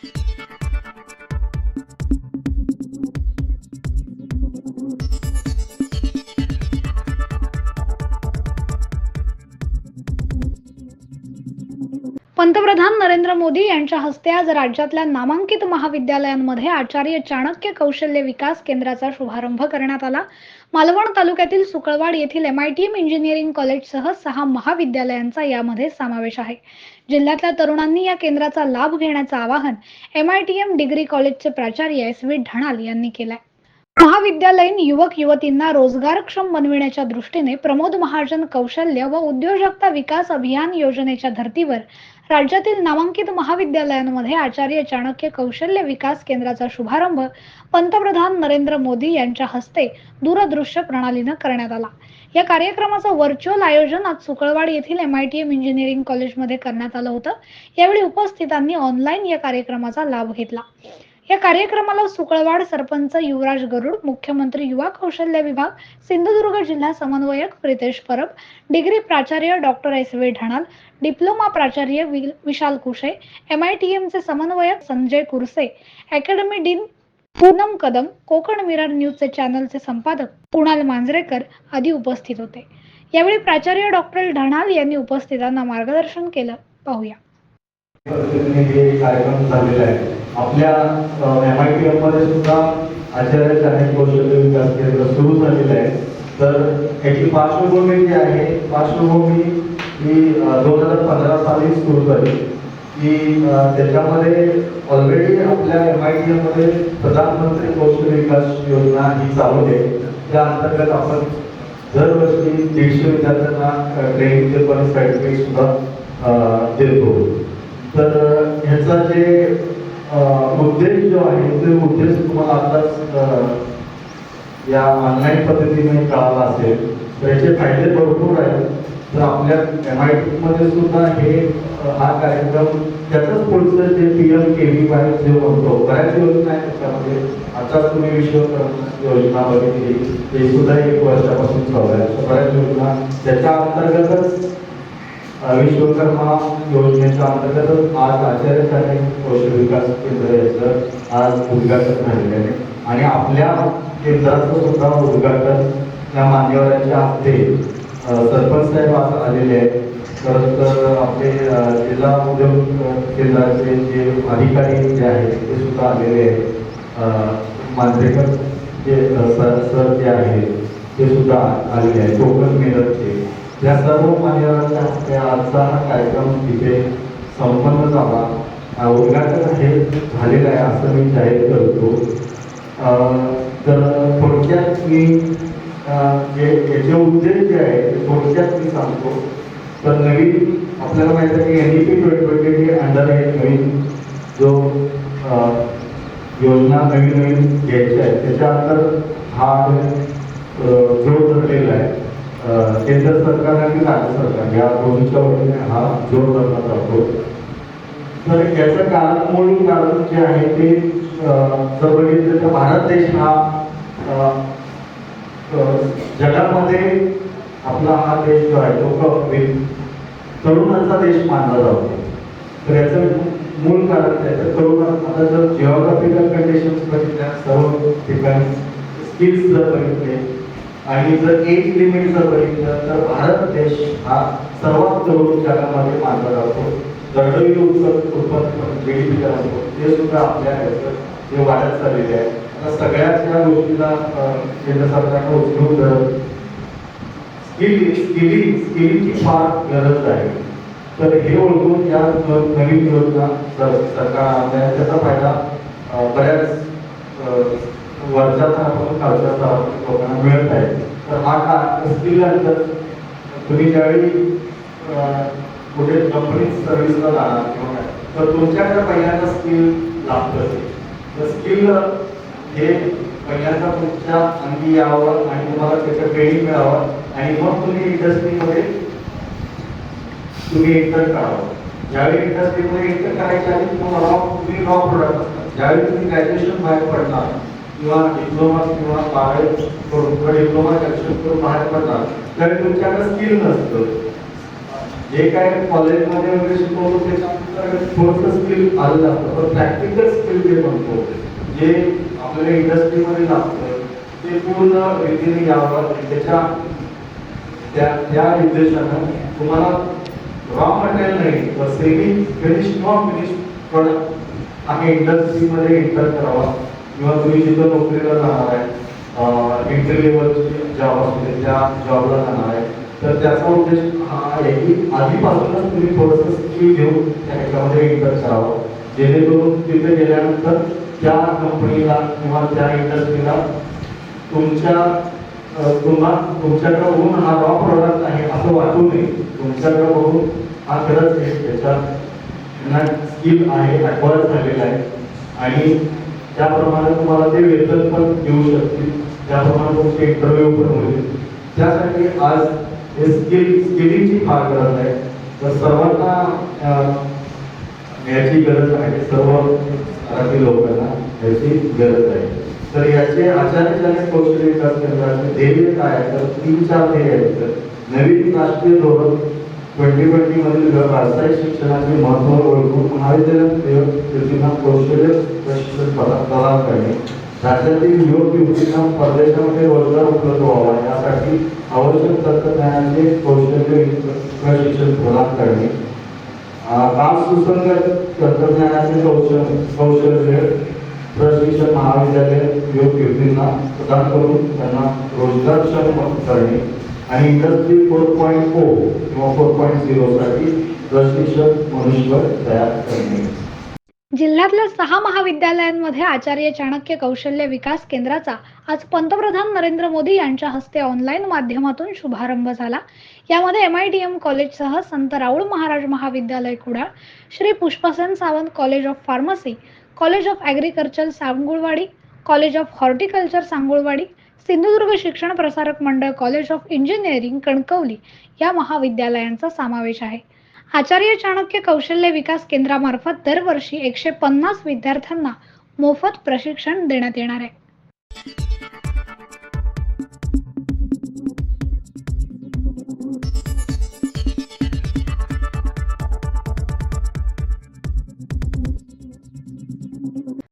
you पंतप्रधान नरेंद्र मोदी यांच्या हस्ते आज राज्यातल्या नामांकित महाविद्यालयांमध्ये आचार्य चाणक्य कौशल्य विकास केंद्राचा शुभारंभ करण्यात आला. मालवण तालुक्यातील सुकळवाड येथील M I T M engineering कॉलेजसह सहा महाविद्यालयांचा यामध्ये समावेश आहे. जिल्ह्यातल्या तरुणांनी या केंद्राचा लाभ घेण्याचं आवाहन M I T M degree कॉलेजचे प्राचार्य एस व्ही ढणाल यांनी केलं आहे महाविद्यालयीन युवक युवतींना रोजगारक्षम बनविण्याच्या दृष्टीने प्रमोद महाजन कौशल्य व उद्योजकता विकास अभियान योजनेच्या धर्तीवर राज्यातील नामांकित महाविद्यालयांमध्ये आचार्य चाणक्य कौशल्य विकास केंद्राचा शुभारंभ पंतप्रधान नरेंद्र मोदी यांच्या हस्ते दूरदृश्य प्रणालीनं करण्यात आला. या कार्यक्रमाचं व्हर्च्युअल आयोजन आज सुकळवाड येथील M I T M engineering कॉलेजमध्ये करण्यात आलं होतं. यावेळी उपस्थितांनी ऑनलाईन या कार्यक्रमाचा लाभ घेतला. या कार्यक्रमाला सुकळवाड सरपंच युवराज गरुड मुख्यमंत्री युवा कौशल्य विभाग सिंधुदुर्ग जिल्हा समन्वयक प्रितेश परब डिग्री प्राचार्य doctor S V Dhanal diploma प्राचार्य Vishal Kushe M I T एमचे समन्वयक Sanjay Kurse academy dean Poonam Kadam Konkan mirror न्यूजचे चॅनलचे संपादक कुणाल मांजरेकर आदी उपस्थित होते. यावेळी प्राचार्य डॉक्टर ढणाल यांनी उपस्थितांना मार्गदर्शन केलं. पाहूया. पद्धतीने हे कार्यक्रम झालेला आहे आपल्या एम आय टी मध्ये सुद्धा आचार्य चाणक्य कौशल्य विकास केंद्र सुरू झालेलं आहे. तर याची पार्श्वभूमी जी आहे पार्श्वभूमी ही दोन हजार पंधरा साली सुरू झाली. की त्याच्यामध्ये ऑलरेडी आपल्या एम आय टी मध्ये प्रधानमंत्री कौशल्य विकास योजना ही चालू आहे. त्या अंतर्गत आपण दरवर्षी दीडशे विद्यार्थ्यांना ट्रेनिंगचे पण सर्टिफिकेट सुद्धा देतो. तर ह्याचा जे उद्देश जो आहे ते उद्देश तुम्हाला आताच या ऑनलाईन पद्धतीने कळाला असेल. तर याचे फायदे भरपूर आहेत. तर आपल्या एम आय टी मध्ये सुद्धा हे हा कार्यक्रम त्याचंच पुढचं जे P M K V Y जे म्हणतो बऱ्याच योजना आहेत त्याच्यामध्ये. आताच तुम्ही विश्वकर्मा योजना बघितली. ते सुद्धा एक वर्षापासून चालू आहे. बऱ्याच योजना त्याच्या अंतर्गतच विश्वकर्मा योजनेच्या अंतर्गत आज आचार्य चाणक्य कौशल विकास केंद्र याचं आज उद्घाटन झालेलं आहे. आणि आपल्या केंद्राचं सुद्धा उद्घाटन या मान्यवरांच्या हस्ते सरपंच साहेब आज आलेले आहेत. तर आपले जिल्हा उद्योग केंद्राचे जे अधिकारी जे आहेत ते सुद्धा आलेले आहेत. मांजरेकर जे सर सर जे आहेत ते सुद्धा आलेले आहेत. कोकण मेरठचे. या सर्व मान्यवरांच्या हस्ते आजचा हा कार्यक्रम तिथे संपन्न झाला. उद्घाटन हे झालेलं आहे असं मी जाहीर करतो. तर थोडक्यात मी जे याचे उद्देश जे आहे ते थोडक्यात मी सांगतो. तर नवीन आपल्याला माहिती आहे की N E P twenty twenty under आहे. नवीन जो योजना नवीन नवीन घ्यायच्या आहेत. त्याच्या अंतर हा ग्रोथ धरलेला आहे केंद्र सरकार आणि राज्य सरकार या दोन्हीच्या वतीने हा जोर धरला जातो. तर याचं कारण मूळ कारण जे आहे ते अ, जर बघितलं तर भारत देश हा जगामध्ये आपला हा देश जो आहे तो तरुणांचा देश मानला जातो. तर याचं मूळ कारण त्याचं तर तरुण आता जर जिओग्राफिकल कंडिशन्स बघितल्या सर्व ठिकाणी स्किल्स जर बघितले आणि जर एज लिमिट जर बघितलं तर भारत देश हा सर्वात तरुण जगामध्ये मानला जातो. दरडोई उत्पन्न उत्पन्न जी डी पी ते सुद्धा आपल्या हे जे वाढत चाललेले आहे. आता सगळ्याच या गोष्टीला केंद्र सरकारनं उचलून धरत स्किल स्किलिंग स्किलिंगची फार गरज आहे. तर हे ओळखून या नवीन योजना सरकार आणल्या त्याचा फायदा बऱ्याच अं, आपण थरापासून लोकांना मिळत आहे. तर हा काळ स्किल तुम्ही ज्यावेळी कुठे कंपनीत सर्व्हिसला जाणार किंवा तर तुमच्याकडे पहिल्यांदा स्किल लागतं असेल तर स्किल हे पहिल्यांदा तुमच्या अंगी यावं आणि तुम्हाला त्याचं ट्रेनिंग मिळावं आणि मग तुम्ही इंडस्ट्रीमध्ये तुम्ही एंटर करावं. ज्यावेळी इंडस्ट्रीमध्ये एंटर करायच्या आधी तुम्हाला रॉ तुम्ही रॉ प्रोडक्ट असतात. ज्यावेळी तुम्ही ग्रॅज्युएशन बाहेर पडणार किंवा डिप्लोमा किंवा बाहेर करून किंवा डिप्लोमा ग्रॅज्युएशन करून बाहेर पडणार तरी तुमच्याकडे स्किल नसतं. जे काय कॉलेजमध्ये वगैरे शिकवतो त्याच्यानंतर थोडंसं स्किल आलं जातं. पण प्रॅक्टिकल स्किल जे म्हणतो जे आपल्याला इंडस्ट्रीमध्ये लागतं ते पूर्ण रीतीने यावं त्याच्या त्या त्या निर्देशानं तुम्हाला रॉ मटेरियल नाही तर semi finish non finish product आम्ही इंडस्ट्रीमध्ये एंटर करावा. किंवा तुम्ही जिथं नोकरीला जाणार आहे एंट्री लेवलची जॉब असते त्या जॉबला जाणार आहे तर त्याचा उद्देश हा आहे की आधीपासूनच तुम्ही थोडंसं स्किल घेऊन त्या ह्याच्यामध्ये इंटर करावं. जेणेकरून तिथे गेल्यानंतर त्या कंपनीला किंवा त्या इंडस्ट्रीला तुमच्या तुम्हा तुमच्याकडे बघून हा रॉ प्रॉडक्ट आहे असं वाटू नये. तुमच्याकडे बघून हा खरंच आहे त्याच्यात स्किल आहे ॲक्वायर झालेला आहे. आणि त्याप्रमाणे तुम्हाला ते वेतन पण देऊ शकतील. त्याप्रमाणे तुमचे इंटरव्ह्यू पण होईल. त्यासाठी आज हे स्किल स्किलिंगची फार गरज आहे. तर सर्वांना याची गरज आहे. सर्व मराठी लोकांना याची गरज आहे. तर याचे आचार्यजन्य कौशल्य विकास केंद्राचे ध्येय काय तर तीन चार ध्येय आहेत. नवीन राष्ट्रीय धोरण ट्वेंटी ट्वेंटी मधील व्यावसायिक शिक्षणाचे महत्त्व ओळखून महाविद्यालयात युवतींना कौशल्य प्रशिक्षण प्रदान करणे राज्यातील युवक युवतींना परदेशामध्ये रोजगार उपलब्ध व्हावा यासाठी आवश्यक तंत्रज्ञानाचे कौशल्य प्रशिक्षण प्रदान करणे काम सुसंगत तंत्रज्ञानाचे कौशल कौशल्य प्रशिक्षण महाविद्यालय युवक युवतींना प्रदान करून त्यांना रोजगारक्षम करणे आणि इंडस्ट्री फोर पॉईंट फोर किंवा फोर पॉईंट झिरोसाठी प्रशिक्षक मनुष्यबळ तयार करणे. जिल्ह्यातल्या सहा महाविद्यालयांमध्ये आचार्य चाणक्य कौशल्य विकास केंद्राचा आज पंतप्रधान नरेंद्र मोदी यांच्या हस्ते ऑनलाईन माध्यमातून शुभारंभ झाला. यामध्ये एम आय डी एम कॉलेजसह संत राऊळ महाराज महाविद्यालय Kudal Shri Pushpasen Sawant college of pharmacy college of agriculture Sangulwadi college of horticulture Sangulwadi Sindhudurg शिक्षण Prasarak Mandal college of engineering Kankavli या महाविद्यालयांचा समावेश आहे. आचार्य चाणक्य कौशल्य विकास केंद्रामार्फत दरवर्षी एकशे पन्नास विद्यार्थ्यांना मोफत प्रशिक्षण देण्यात येणार आहे.